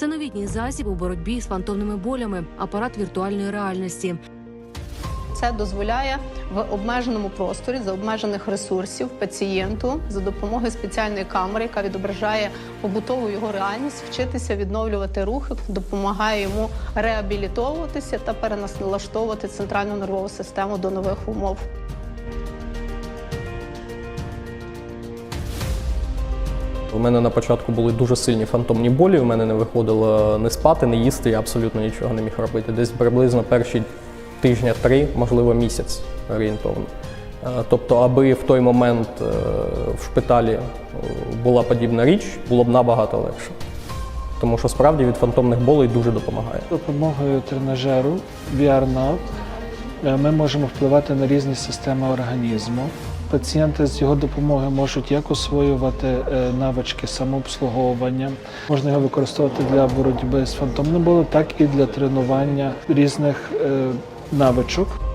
Це новітній засіб у боротьбі з фантомними болями, апарат віртуальної реальності. Це дозволяє в обмеженому просторі за обмежених ресурсів пацієнту за допомогою спеціальної камери, яка відображає побутову його реальність, вчитися відновлювати рухи, допомагає йому реабілітовуватися та переналаштовувати центральну нервову систему до нових умов. У мене на початку були дуже сильні фантомні болі. У мене не виходило не спати, не їсти, я абсолютно нічого не міг робити. Десь приблизно перші тижня три, можливо, місяць орієнтовно. Е, Тобто, аби в той момент е, в шпиталі е, була подібна річ, було б набагато легше. Тому що справді від фантомних болей дуже допомагає. допомогою тренажеру VR-Now е, ми можемо впливати на різні системи організму. Пацієнти з його допомоги можуть як освоювати е, навички самообслуговування, можна його використовувати для боротьби з фантомним болем, так і для тренування різних е, навичок.